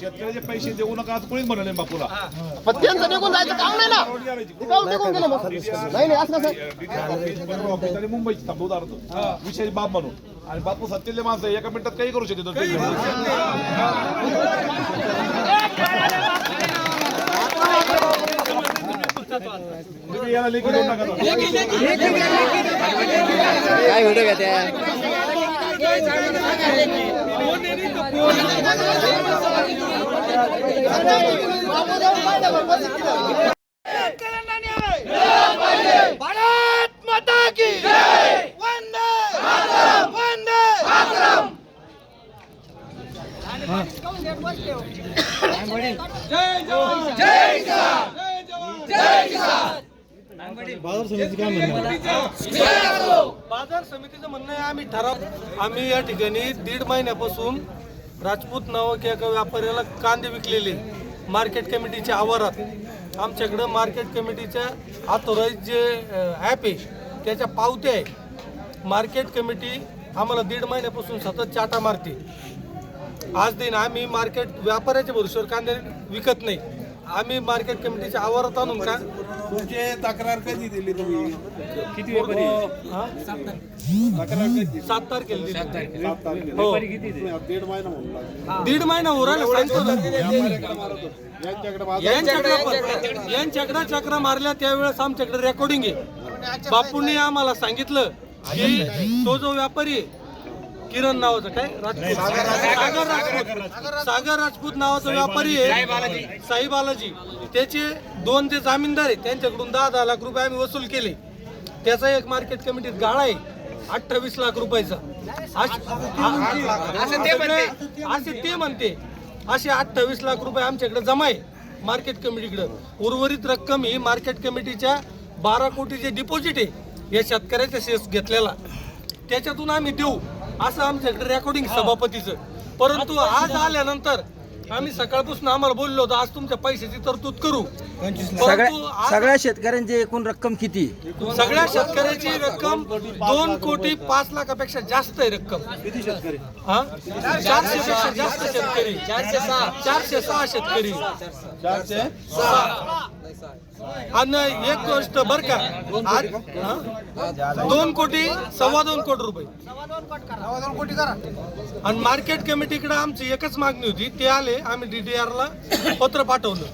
शेतकऱ्याचे पैसे देऊ नका आज कोणीच म्हणाले बापूला. पण त्यांचं निघून जायचं काम नाही ना. ते काहून निघून गेलं मग. नाही नाही असं कसं? मुंबईची उदाहरण विषय बाप म्हणून. आणि बापू सत्तेले माणसं एका मिनिटात काही करू शकते तुम्ही याला लेखी देऊ नका काय व्हिडिओ घेते भारत माता की वंदे वंदे बाजार समितीचं म्हणणं आहे आम्ही ठराव आम्ही या ठिकाणी दीड महिन्यापासून राजपूत नावक एका व्यापाऱ्याला कांदे विकलेले मार्केट कमिटीच्या आवारात. आमच्याकडं मार्केट कमिटीच्या ऑथोराईज जे ॲप आहे त्याच्या पावत्या आहे मार्केट कमिटी आम्हाला दीड महिन्यापासून सतत चाटा मारते. आज दिन आम्ही मार्केट व्यापाऱ्याच्या भरोश्यावर कांदे विकत नाही. आम्ही मार्केट कमिटीच्या आवारात आणून का? तुमची तक्रार कधी दिली तुम्ही? किती हा? सात तारखेला दिली. हो. दीड महिना म्हणून लागला. दीड महिना उरायला सांगतो ना. यांच्याकडे माझं यांच्याकडे पण- यांच्याकडे. चक्रा मारल्या त्यावेळेस आमच्याकडे रेकॉर्डिंग आहे. बापूंनी आम्हाला सांगितलं की तो जो व्यापारी आहे, किरण नावाचा काय? राजपूत. सागर राजपूत. सागर राजपूत. नावाचा व्यापारी आहे. साई बालाजी. त्याचे दोन ते जामीनदार आहे त्यांच्याकडून दहा दहा लाख रुपये आम्ही वसूल केले. त्याचा एक मार्केट कमिटीत गाळा आहे. अठ्ठावीस लाख रुपयाचा. असे ते म्हणते. असे अठ्ठावीस लाख रुपये आमच्याकडे जमा आहे मार्केट कमिटीकडे. उर्वरित रक्कम ही मार्केट कमिटीच्या बारा कोटीचे डिपॉझिट आहे. या शेतकऱ्याच्या शेस घेतलेला. त्याच्यातून आम्ही देऊ. असं आमच्याकडे रेकॉर्डिंग सभापतीचं. परंतु आज आल्यानंतर आम्ही सकाळपासून आम्हाला बोललो होतो आज तुमच्या पैशाची तरतूद करू. परंतु आज सगळ्या शेतकऱ्यांची एकूण रक्कम किती? सगळ्या शेतकऱ्याची रक्कम दोन कोटी पाच लाखापेक्षा जास्त आहे रक्कम. हा? चारशे पेक्षा जास्त शेतकरी. चारशे सहा. चारशे सहा शेतकरी. चारशे? आणि एक गोष्ट बर का. आज हा? दोन कोटी सव्वा दोन कोटी रुपये. आणि मार्केट कमिटीकडे आमची एकच मागणी होती ते आले आम्ही डीडीआर ला पत्र पाठवलं.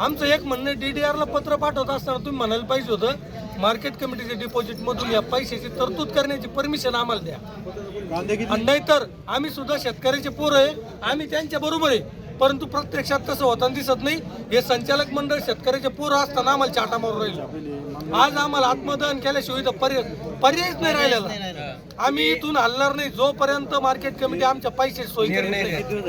आमचं एक म्हणणं डीडीआर ला पत्र पाठवत असताना तुम्ही म्हणायला पाहिजे होतं मार्केट कमिटीच्या डिपॉझिट मधून या पैशाची तरतूद करण्याची परमिशन आम्हाला द्या. आणि नाहीतर आम्ही सुद्धा शेतकऱ्याचे पोरं आहे आम्ही त्यांच्या बरोबर आहे. परंतु प्रत्यक्षात तसं होताना दिसत नाही. हे संचालक मंडळ शेतकऱ्याचे पोरं असताना आम्हाला चाटा मारून राहिलं. आज आम्हाला आत्मदहन केल्याशिवाय इथं पर्याय पर्यायच नाही राहिलेला. आम्ही इथून हलणार नाही. जोपर्यंत मार्केट कमिटी आमच्या पैसे सोयी